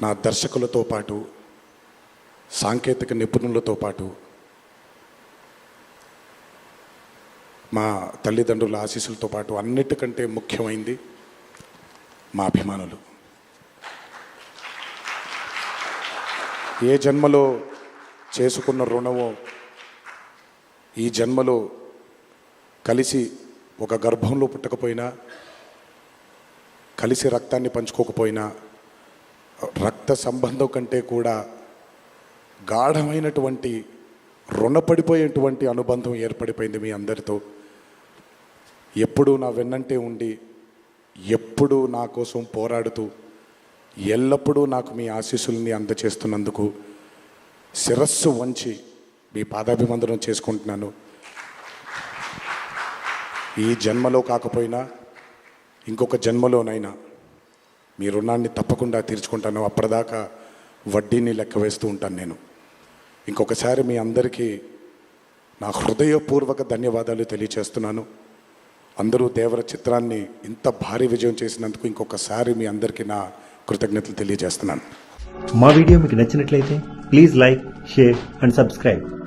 నా దర్శకులతో పాటు సాంకేతిక నిపుణులతో పాటు మా తల్లిదండ్రుల ఆశీస్సులతో పాటు అన్నిటికంటే ముఖ్యమైంది మా అభిమానులు. ఏ జన్మలో చేసుకున్న రుణమో ఈ జన్మలో కలిసి ఒక గర్భంలో పుట్టకపోయినా కలిసి రక్తాన్ని పంచుకోకపోయినా రక్త సంబంధం కంటే కూడా గాఢమైనటువంటి రుణపడిపోయేటువంటి అనుబంధం ఏర్పడిపోయింది మీ అందరితో. ఎప్పుడూ నా వెన్నంటే ఉండి ఎప్పుడూ నా కోసం పోరాడుతూ ఎల్లప్పుడూ నాకు మీ ఆశీస్సుల్ని అందచేస్తున్నందుకు శిరస్సు వంచి మీ పాదాభివందనం చేసుకుంటున్నాను. ఈ జన్మలో కాకపోయినా ఇంకొక జన్మలోనైనా మీ రుణాన్ని తప్పకుండా తీర్చుకుంటాను. అప్పటిదాకా వడ్డీని లెక్క వేస్తూ ఉంటాను నేను. ఇంకొకసారి మీ అందరికీ నా హృదయపూర్వక ధన్యవాదాలు తెలియచేస్తున్నాను. అందరూ దేవర చిత్రాన్ని ఇంత భారీ విజయం చేసినందుకు ఇంకొకసారి మీ అందరికీ నా కృతజ్ఞతలు తెలియజేస్తున్నాను. మా వీడియో మీకు నచ్చినట్లయితే please like share and subscribe.